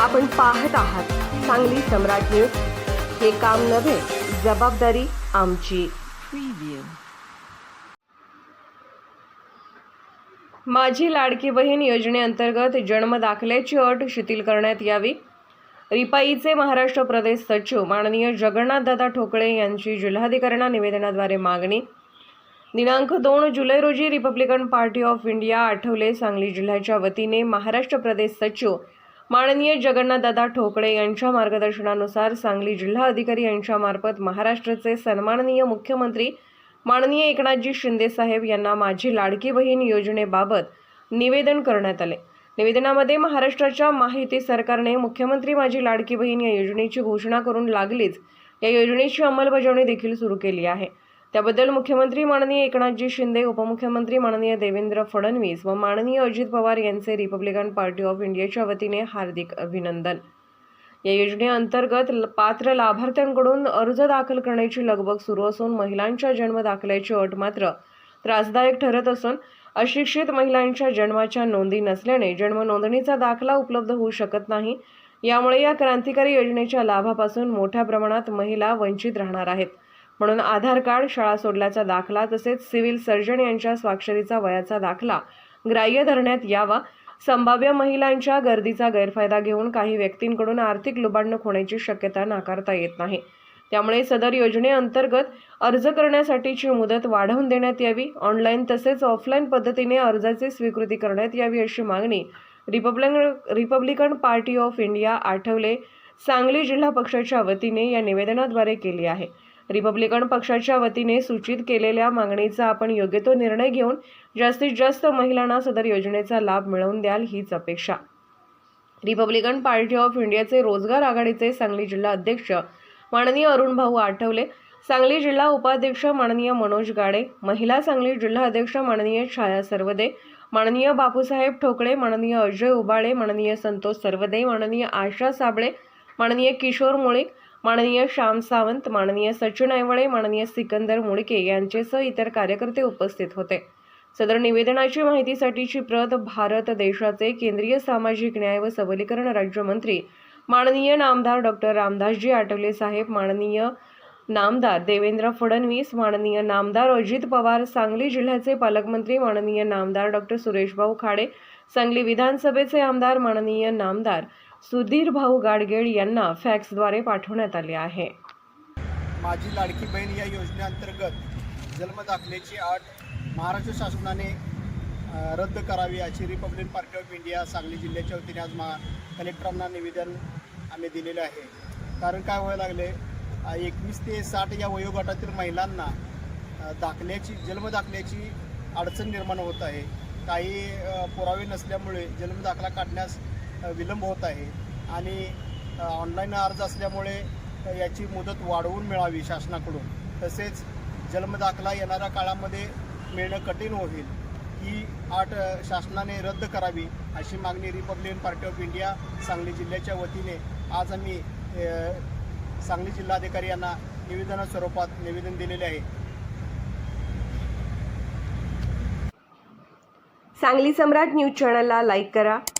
आपण पाहत आहात सांगली सम्राट न्यूज. हे काम नव्हे जबाबदारी आमची. माझी लाडकी बहीण योजनेअंतर्गत जन्म दाखल्याची अट शिथिल करण्यात यावी. रिपाईचे महाराष्ट्र प्रदेश सचिव माननीय जगन्नाथदादा ठोकळे यांची जिल्हाधिकाऱ्यांना निवेदनाद्वारे मागणी. दिनांक दोन जुलै रोजी Republican Party of India Athawale Sangli जिल्ह्याच्या वतीने महाराष्ट्र प्रदेश सचिव माननीय जगन्नाथदादा ठोकळे यांच्या मार्गदर्शनानुसार सांगली जिल्हा अधिकारी यांच्यामार्फत महाराष्ट्राचे सन्माननीय मुख्यमंत्री माननीय एकनाथजी शिंदेसाहेब यांना माझी लाडकी बहीण योजनेबाबत निवेदन करण्यात आले. निवेदनामध्ये महाराष्ट्राच्या माहिती सरकारने मुख्यमंत्री माझी लाडकी बहीण या योजनेची घोषणा करून लागलीच. या योजनेची अंमलबजावणी देखील सुरू केली आहे. त्याबद्दल मुख्यमंत्री माननीय एकनाथजी शिंदे उपमुख्यमंत्री माननीय देवेंद्र फडणवीस व माननीय अजित पवार यांचे रिपब्लिकन पार्टी ऑफ इंडियाच्या वतीने हार्दिक अभिनंदन. या योजनेअंतर्गत पात्र लाभार्थ्यांकडून अर्ज दाखल करण्याची लगबग सुरू असून महिलांच्या जन्म दाखल्याची अट मात्र त्रासदायक ठरत असून अशिक्षित महिलांच्या जन्माच्या नोंदी नसल्याने जन्म नोंदणीचा दाखला उपलब्ध होऊ शकत नाही. यामुळे या क्रांतिकारी योजनेच्या लाभापासून मोठ्या प्रमाणात महिला वंचित राहणार आहेत. म्हणून आधार कार्ड शाळा सोडल्याचा दाखला तसेच सिव्हिल सर्जन यांच्या स्वाक्षरीचा वयाचा दाखला ग्राह्य धरण्यात यावा. संभाव्य महिलांच्या गर्दीचा गैरफायदा घेऊन काही व्यक्तींकडून आर्थिक लुबाडणूक होण्याची शक्यता नाकारता येत नाही. त्यामुळे सदर योजनेअंतर्गत अर्ज करण्यासाठीची मुदत वाढवून देण्यात यावी. ऑनलाईन तसेच ऑफलाईन पद्धतीने अर्जाची स्वीकृती करण्यात यावी अशी मागणी Republican Republican Party of India Athawale. Sangli जिल्हा पक्षाच्या वतीने या निवेदनाद्वारे केली आहे. रिपब्लिकन पक्षाच्या वतीने सूचित केलेल्या मागणीचा आपण योग्य तो निर्णय घेऊन जास्तीत जास्त महिलांना सदर योजनेचा लाभ मिळवून द्याल हीच अपेक्षा. रिपब्लिकन पार्टी ऑफ इंडियाचे रोजगार आघाडीचे सांगली जिल्हा अध्यक्ष माननीय अरुण भाऊ आठवले सांगली जिल्हा उपाध्यक्ष माननीय मनोज गाडे महिला सांगली जिल्हा अध्यक्ष माननीय छाया सर्वदे माननीय बापूसाहेब ठोकळे माननीय अजय उबाळे माननीय संतोष सर्वदे माननीय आशा साबळे माननीय किशोर मुळीक माननीय श्याम सावंत माननीय सचिन ऐवळे माननीय सिकंदर मुडके यांचेसह इतर कार्यकर्ते उपस्थित होते. सदर निवेदनाची माहितीसाठीची प्रत भारत देशाचे केंद्रीय सामाजिक न्याय व सबलीकरण राज्यमंत्री माननीय नामदार डॉक्टर रामदासजी आठवले साहेब माननीय नामदार देवेंद्र फडणवीस माननीय नामदार अजित पवार सांगली जिल्ह्याचे पालकमंत्री माननीय नामदार डॉक्टर सुरेशभाऊ खाडे सांगली विधानसभेचे आमदार माननीय नामदार सुधीर भाऊ गाडगेळ यांना फॅक्सद्वारे पाठवण्यात आले आहे. माझी लाडकी बहीण या योजनेअंतर्गत जन्मदाखल्याची अट महाराष्ट्र शासनाने रद्द करावी अशी Republic Party of India Sangli जिल्ह्याच्या वतीने आज महा कलेक्टरांना निवेदन आम्ही दिलेलं आहे. कारण काय व्हायला लागले एकवीस ते साठ या वयोगटातील महिलांना दाखल्याची जन्मदाखल्याची अडचण निर्माण होत आहे. काही पुरावे नसल्यामुळे जन्मदाखला काढण्यास विलंब होत आहे. आणि ऑनलाईन अर्ज असल्यामुळे याची मुदत वाढवून मिळावी शासनाकडून. तसेच जन्मदाखला येणाऱ्या काळामध्ये मिळणं कठीण होईल ही आठ शासनाने रद्द करावी अशी मागणी Republican Party of India Sangli जिल्ह्याच्या वतीने आज आम्ही सांगली जिल्हाधिकारी यांना निवेदना स्वरूपात निवेदन दिलेले आहे. सांगली सम्राट न्यूज चॅनलला लाईक करा.